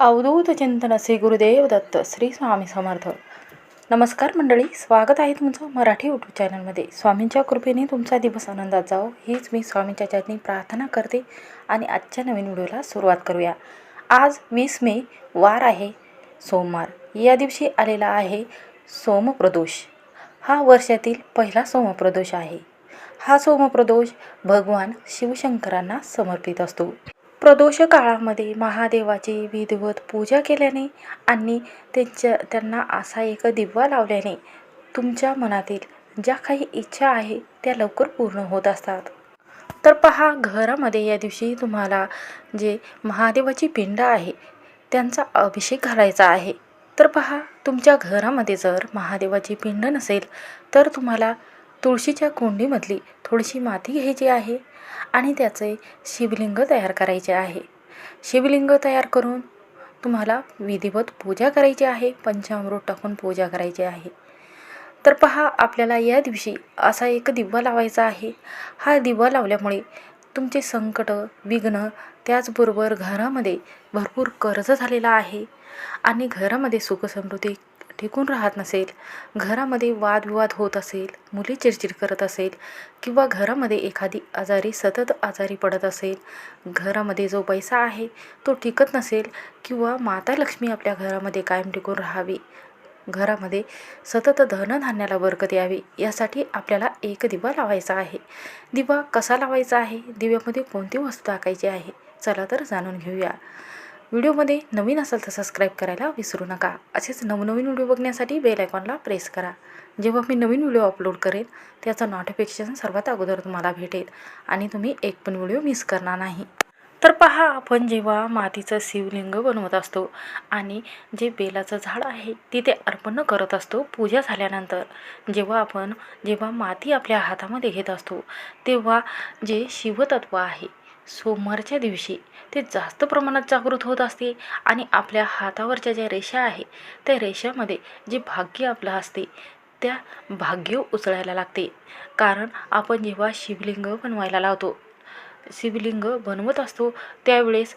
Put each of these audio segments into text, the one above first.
अवधूत चिंतन श्री गुरुदेव दत्त श्री स्वामी समर्थ. नमस्कार मंडळी स्वागत आहे तुमचं मराठी यूट्यूब चॅनलमध्ये स्वामींच्या कृपेने तुमचा दिवस आनंदात जाओ हीच मी स्वामींच्या चरणी प्रार्थना करते आणि आजच्या नवीन व्हिडिओला सुरुवात करूया. आज वीस मे वार आहे सोमवार. या दिवशी आलेला आहे सोमप्रदोष. हा वर्षातील पहिला सोमप्रदोष आहे. हा सोमप्रदोष भगवान शिवशंकरांना समर्पित असतो. प्रदोष काळामध्ये महादेवाची विधिवत पूजा केल्याने आणि त्यांच्या त्यांना असा एक दिवा लावल्याने तुमच्या मनातील ज्या काही इच्छा आहे त्या लवकर पूर्ण होत असतात. तर पहा घरामध्ये या दिवशी तुम्हाला जे महादेवाची पिंड आहे त्यांचा अभिषेक घालायचा आहे. तर पहा तुमच्या घरामध्ये जर महादेवाची पिंड नसेल तर तुम्हाला तुळशीच्या कुंडीमधली थोडीशी माती घ्यायची आहे. आणि त्याचे शिवलिंग तयार करायचे आहे. शिवलिंग तयार करून तुम्हाला विधिवत पूजा करायची आहे पंचामृत टाकून पूजा करायची आहे. तर पहा आपल्याला या दिवशी असा एक दिवा लावायचा आहे. हा दिवा लावल्यामुळे तुमचे संकट विघ्न त्याचबरोबर घरामध्ये भरपूर कर्ज झालेला आहे. आणि घरामध्ये सुखसमृद्धी टिकून राहत नसेल घरामध्ये वादविवाद होत असेल मुली चिडचिड करत असेल किंवा घरामध्ये एखादी आजारी सतत आजारी पडत असेल घरामध्ये जो पैसा आहे तो टिकत नसेल किंवा माता लक्ष्मी आपल्या घरामध्ये कायम टिकून राहावी घरामध्ये सतत धनधान्याला बरकत यावी यासाठी आपल्याला एक दिवा लावायचा आहे. दिवा कसा लावायचा आहे? दिव्यामध्ये कोणती वस्तू टाकायची आहे? चला तर जाणून घेऊया. व्हिडिओमध्ये नवीन असेल तर सबस्क्राईब करायला विसरू नका. असेच नवनवीन व्हिडिओ बघण्यासाठी बेल आयकॉनला प्रेस करा. जेव्हा मी नवीन व्हिडिओ अपलोड करेन त्याचं नोटिफिकेशन सर्वात अगोदर तुम्हाला भेटेल आणि तुम्ही एक पण व्हिडिओ मिस करणार नाही. तर पहा आपण जेव्हा मातीचं शिवलिंग बनवत असतो आणि जे बेलाचं झाड आहे तिथे अर्पण करत असतो पूजा झाल्यानंतर. जेव्हा आपण जेव्हा माती आपल्या हातामध्ये घेत असतो तेव्हा जे शिवतत्व आहे सोमवारच्या दिवशी ते जास्त प्रमाणात जागृत होत असते आणि आपल्या हातावरच्या ज्या रेषा आहे त्या रेषामध्ये जे भाग्य आपलं असते त्या भाग्य उचलायला लागते. कारण आपण जेव्हा शिवलिंग बनवायला लावतो शिवलिंग बनवत असतो त्यावेळेस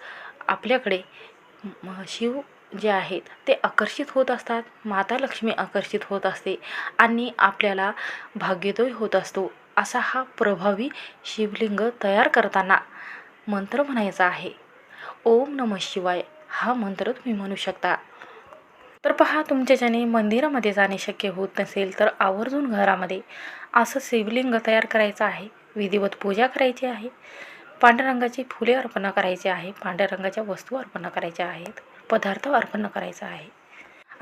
आपल्याकडे म- शिव जे आहेत ते आकर्षित होत असतात माता लक्ष्मी आकर्षित होत असते आणि आपल्याला भाग्योदय होत असतो. असा हा प्रभावी शिवलिंग तयार करताना मंत्र म्हणायचा आहे. ओम नम शिवाय हा मंत्र तुम्ही म्हणू शकता. तर पहा तुमच्याच्याने मंदिरामध्ये जाणे शक्य होत नसेल तर आवर्जून घरामध्ये असं शिवलिंग तयार करायचं आहे विधिवत पूजा करायची आहे पांढऱ्या रंगाची फुले अर्पण करायची आहे पांढऱ्या रंगाच्या वस्तू अर्पण करायच्या आहेत पदार्थ अर्पण करायचा आहे.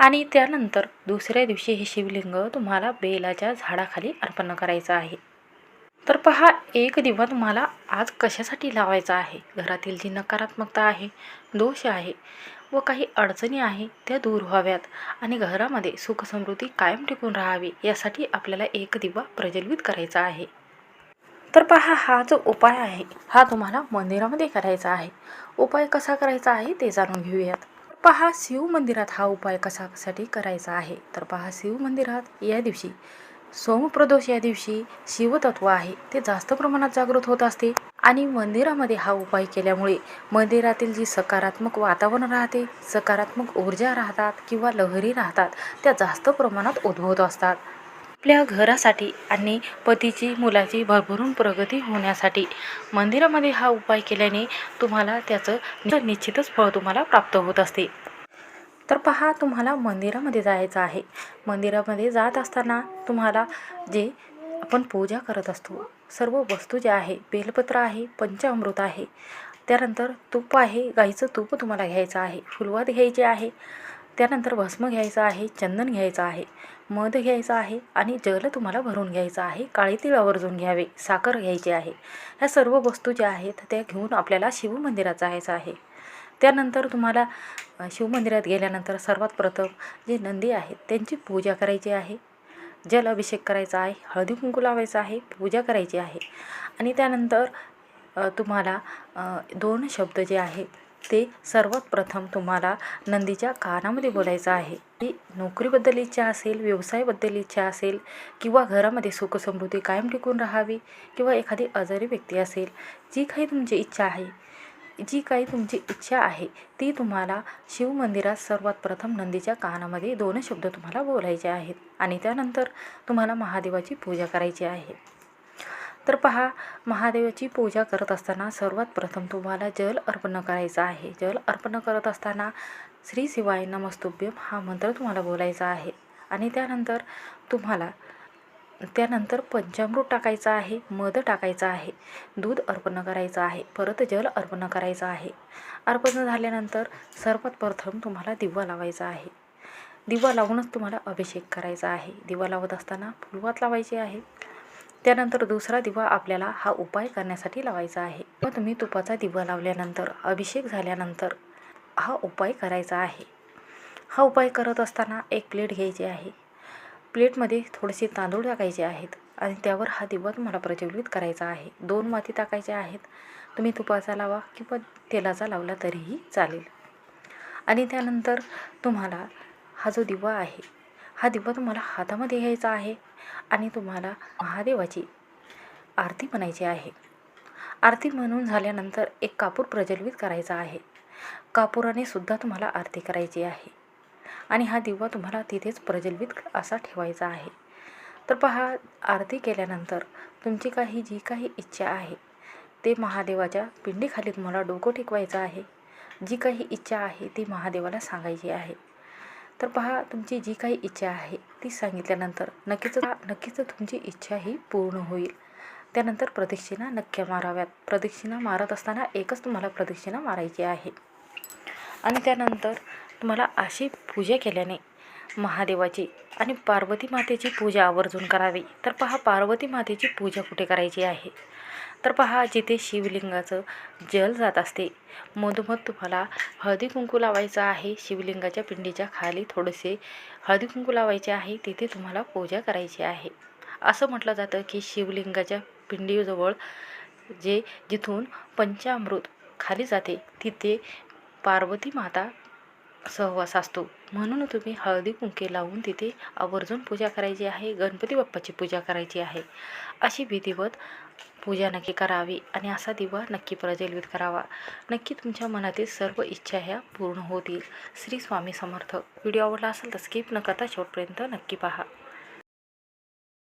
आणि त्यानंतर दुसऱ्या दिवशी हे शिवलिंग तुम्हाला बेलाच्या झाडाखाली अर्पण करायचं आहे. तर पहा एक दिवा तुम्हाला आज कशासाठी लावायचा आहे? घरातील जी नकारात्मकता आहे दोष आहे व काही अडचणी आहे त्या दूर व्हाव्यात आणि घरामध्ये सुखसमृद्धी कायम टिकून राहावी यासाठी आपल्याला एक दिवा प्रज्वलित करायचा आहे. तर पहा हा जो उपाय आहे हा तुम्हाला मंदिरामध्ये करायचा आहे. उपाय कसा करायचा आहे ते जाणून घेऊयात. पहा शिव मंदिरात हा उपाय कशासाठी करायचा आहे? तर पहा शिव मंदिरात या दिवशी सोमप्रदोष या दिवशी शिवतत्व आहे. ते जास्त प्रमाणात जागृत होत असते आणि मंदिरामध्ये हा उपाय केल्यामुळे मंदिरातील जी सकारात्मक वातावरण राहते सकारात्मक ऊर्जा राहतात किंवा लहरी राहतात त्या जास्त प्रमाणात उद्भवत असतात. आपल्या घरासाठी आणि पतीची मुलाची भरभरून प्रगती होण्यासाठी मंदिरामध्ये हा उपाय केल्याने तुम्हाला त्याचं निश्चितच फळ तुम्हाला प्राप्त होत असते. तर पहा तुम्हाला मंदिरामध्ये जायचं आहे. मंदिरामध्ये जात असताना तुम्हाला जे आपण पूजा करत असतो सर्व वस्तू ज्या आहे बेलपत्र आहे पंचामृत आहे त्यानंतर तूप आहे गाईचं तूप तुम्हाला घ्यायचं आहे फुलवात घ्यायचे आहे त्यानंतर भस्म घ्यायचं आहे चंदन घ्यायचं आहे मध घ्यायचं आहे आणि जल तुम्हाला भरून घ्यायचं आहे काळे तीळ आवर्जून घ्यावे साखर घ्यायची आहे. ह्या सर्व वस्तू ज्या आहेत त्या घेऊन आपल्याला शिवमंदिरात जायचं आहे. त्यानंतर तुम्हाला शिवमंदिरात गेल्यानंतर सर्वात प्रथम जे नंदी आहेत त्यांची पूजा करायची आहे. जल अभिषेक करायचा आहे हळदी कुंकू लावायचं आहे पूजा करायची आहे. आणि त्यानंतर तुम्हाला दोन शब्द जे आहेत ते सर्वात प्रथम तुम्हाला नंदीच्या कानामध्ये बोलायचं आहे. की नोकरीबद्दल इच्छा असेल व्यवसायाबद्दल इच्छा असेल किंवा घरामध्ये सुखसमृद्धी कायम टिकून राहावी किंवा एखादी आजारी व्यक्ती असेल जी काही तुमची इच्छा आहे जी काही तुमची इच्छा आहे ती तुम्हाला शिवमंदिरात सर्वात प्रथम नंदीच्या कानामध्ये दोन शब्द तुम्हाला बोलायचे आहेत आणि त्यानंतर तुम्हाला महादेवाची पूजा करायची आहे. तर पहा महादेवाची पूजा करत असताना सर्वात प्रथम तुम्हाला जल अर्पण करायचं आहे. जल अर्पण करत असताना श्री शिवाय नमस्तुभ्यम हा मंत्र तुम्हाला बोलायचा आहे. आणि त्यानंतर तुम्हाला त्यानंतर पंचामृत टाकायचं आहे मध टाकायचं आहे दूध अर्पण करायचं आहे परत जल अर्पण करायचं आहे. अर्पण झाल्यानंतर सर्वात प्रथम तुम्हाला दिवा लावायचा आहे. दिवा लावूनच तुम्हाला अभिषेक करायचा आहे. दिवा लावत असताना फुलवात लावायची आहे. त्यानंतर दुसरा दिवा आपल्याला हा उपाय करण्यासाठी लावायचा आहे. व तुम्ही तुपाचा दिवा लावल्यानंतर अभिषेक झाल्यानंतर हा उपाय करायचा आहे. हा उपाय करत असताना एक प्लेट घ्यायची आहे. प्लेटमध्ये थोडेसे तांदूळ टाकायचे आहेत आणि त्यावर हा दिवा तुम्हाला प्रज्वलित करायचा आहे. दोन माती टाकायच्या आहेत. तुम्ही तुपाचा लावा किंवा तेलाचा लावला तरीही चालेल. आणि त्यानंतर तुम्हाला हा जो दिवा आहे हा दिवा तुम्हाला हातामध्ये घ्यायचा आहे आणि तुम्हाला महादेवाची आरती म्हणायची आहे. आरती म्हणून झाल्यानंतर एक कापूर प्रज्वलित करायचा आहे. कापुराने सुद्धा तुम्हाला आरती करायची आहे. आणि हा दिवा तुम्हाला तिथेच प्रज्वलित असा ठेवायचा आहे. तर पहा आरती केल्यानंतर तुमची काही जी काही इच्छा आहे ते महादेवाच्या पिंडीखाली तुम्हाला डोकं टेकवायचं आहे. जी काही इच्छा आहे ती महादेवाला सांगायची आहे. तर पहा तुमची जी काही इच्छा आहे ती सांगितल्यानंतर नक्कीच नक्कीच तुमची इच्छा ही पूर्ण होईल. त्यानंतर प्रदक्षिणा नक्क्या माराव्यात. प्रदक्षिणा मारत असताना एकच तुम्हाला प्रदक्षिणा मारायची आहे. आणि त्यानंतर तुम्हाला अशी पूजा केल्याने महादेवाची आणि पार्वती मातेची पूजा आवर्जून करावी. तर पहा पार्वती मातेची पूजा कुठे करायची आहे? तर पहा जिथे शिवलिंगाचं जल जात असते मधोमध तुम्हाला हळदी कुंकू लावायचं आहे. शिवलिंगाच्या पिंडीच्या खाली थोडेसे हळदी कुंकू लावायचे आहे. तिथे तुम्हाला पूजा करायची आहे. असं म्हटलं जातं की शिवलिंगाच्या पिंडीजवळ जे जिथून पंचामृत खाली जाते तिथे पार्वती माता सहवास असतो. म्हणून तुम्ही हळदी कुंके लावून तिथे आवर्जून पूजा करायची आहे. गणपती बाप्पाची पूजा करायची आहे. अशी विधिवत पूजा नक्की करावी आणि असा दिवा नक्की प्रज्वलित करावा. नक्की तुमच्या मनातील सर्व इच्छा ह्या पूर्ण होतील. श्री स्वामी समर्थ. व्हिडिओ आवडला असेल तर स्किप न करता शेवटपर्यंत नक्की पहा.